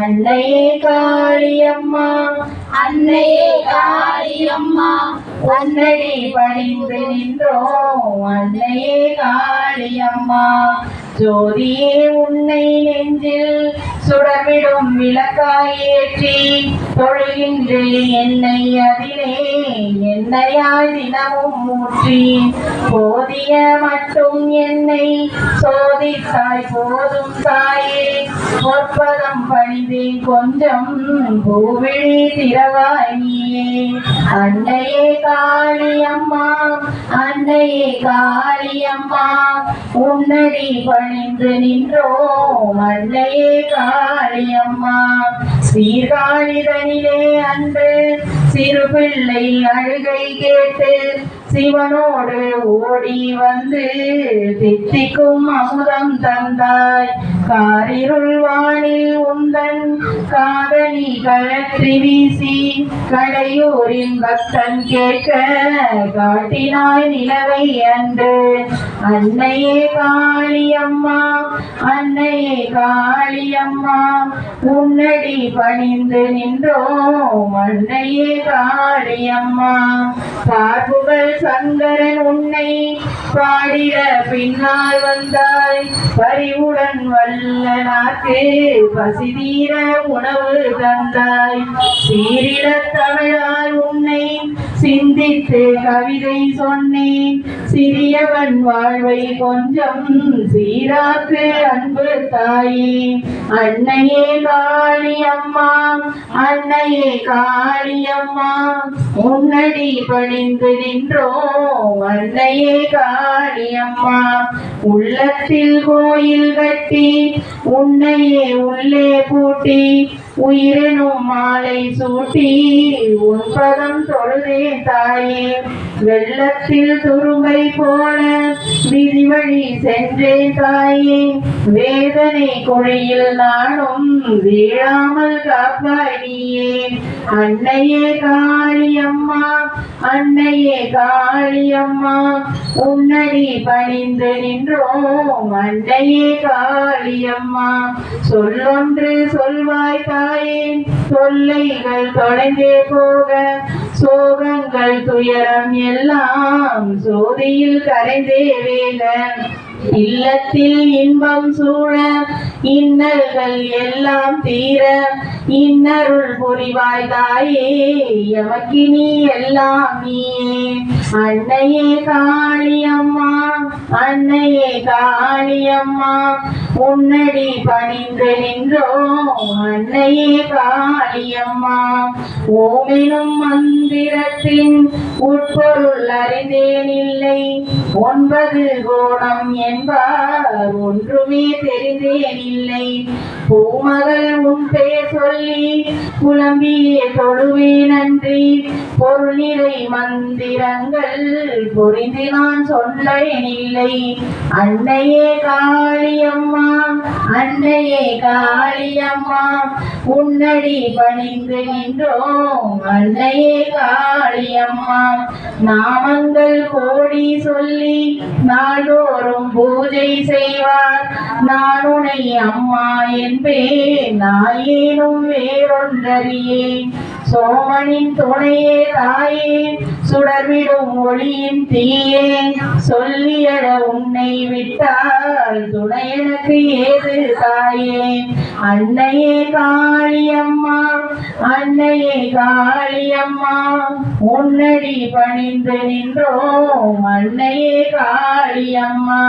அன்னையே காளியம்மா அன்னையே காளியம்மா உன்னடி பணிந்து நின்றோம். அன்னையே காளியம்மா ஜோதியே உன்னை நெஞ்சில் சுடர்விடும் விளக்காயேற்றி தொழுகின்றேன் என்னை அதிலே என்னையாய் தினமும் ஊற்றி போதி அறிய மட்டும் என்னை சோதித்தாய் போதும் தாயே. பொற்பதம் பணிந்தேன் கொஞ்சம் பூவிழி திறவாய் அன்னையே காளியம்மா அன்னையே காளியம்மா உன்னடி பணிந்து நின்றோம் அன்னையே காளியம்மா சீர்காழிதனிலே அன்று சிறு பிள்ளை அழுகை கேட்டு சிவனோடு ஓடி வந்து தித்திக்கும் அமுதம் தந்தாய். காரிருள் வானில் உந்தன் காதலி கழற்றி வீசி கடையூரின் பக்தன் கேட்க காட்டினாய் நிலவை அன்று. அன்னையே காளியம்மா அன்னையே காளியம்மா உன்னடி பணிந்து நின்றோம் அன்னையே காளியம்மா. பார்ப்புகள் சங்கரன் உன்னை பாடிட பின்னால் வந்தாய். பரிவுடன் வல்ல நாக்கு பசிதீர உணவு தந்தாய். சீரிட தமிழால் சிந்தித்து கவிதை சொன்னேன். சிறியவன் வாழ்வை கொஞ்சம் சீராக்கு அன்பு தாயே. அன்னையே காளி அம்மா அன்னையே காளி அம்மா. உன்னடி பணிந்து நின்றோம் அன்னையே காளி அம்மா. உள்ளத்தில் கோயில் கட்டி உன்னையே உள்ளே பூட்டி உயிரெனும் மாலை சூட்டி உன் பதம் தொழுதே தாயே. வெள்ளத்தில் துரும்பை போல விதி வழி சென்றே தாயே. வேதனை குழியில் நானும் வீழாமல் காப்பாடியே அன்னையே காளியம்மா அன்னையே காளியம்மா உன்னடி பணிந்து நின்றோம் அன்னையே காளியம்மா சொல்லொன்று சொல்வாய் தாயே தொல்லைகள் தொலைந்தே போக சோகங்கள் துயரம் எல்லாம் சோதியில் கரைந்தே வேக இல்லத்தில் இன்பம் சூழ இன்னல்கள் எல்லாம் தீர இன்னருள் புரிவாய் தாயே எமக்கினி எல்லாம் நீயே அன்னையே காளியம்மா அன்னையே காளியம்மா உன்னடி பணிந்து நின்றோம் அன்னையே காளியம்மா. ஓமெனும் மந்திரத்தின் உட்பொருள் அறிந்தேன் இல்லை ஒன்பது கோணம் என்பார் ஒன்றுமே தெரிந்தேன் இல்லை பூமகள் உன் பேர் சொல்லி புலம்பியே தொழுவே நன்றி. பொருளிலை மந்திரங்கள் புரிந்து நான் சொன்னேன் இல்லை அன்னையே காளியம்மா அன்றையே காளியம்மா உன்னடி பணிந்து நின்றோம். அன்றையே காளியம்மா நாமங்கள் கோடி சொல்லி நாள்தோறும் பூஜை செய்வார். நான் உனை அம்மா என்பேன் நாயேனும் வேறொன்றறியேன். சோமனின் துணையே தாயே சுடர்விடும் ஒளியின் தீயே. சொல்லியட உன்னை விட்டால் துணை எனக்கு ஏது தாயே? அன்னையே காளியம்மா அன்னையே காளியம்மா உன்னடி பணிந்து நின்றோம் அன்னையே காளியம்மா.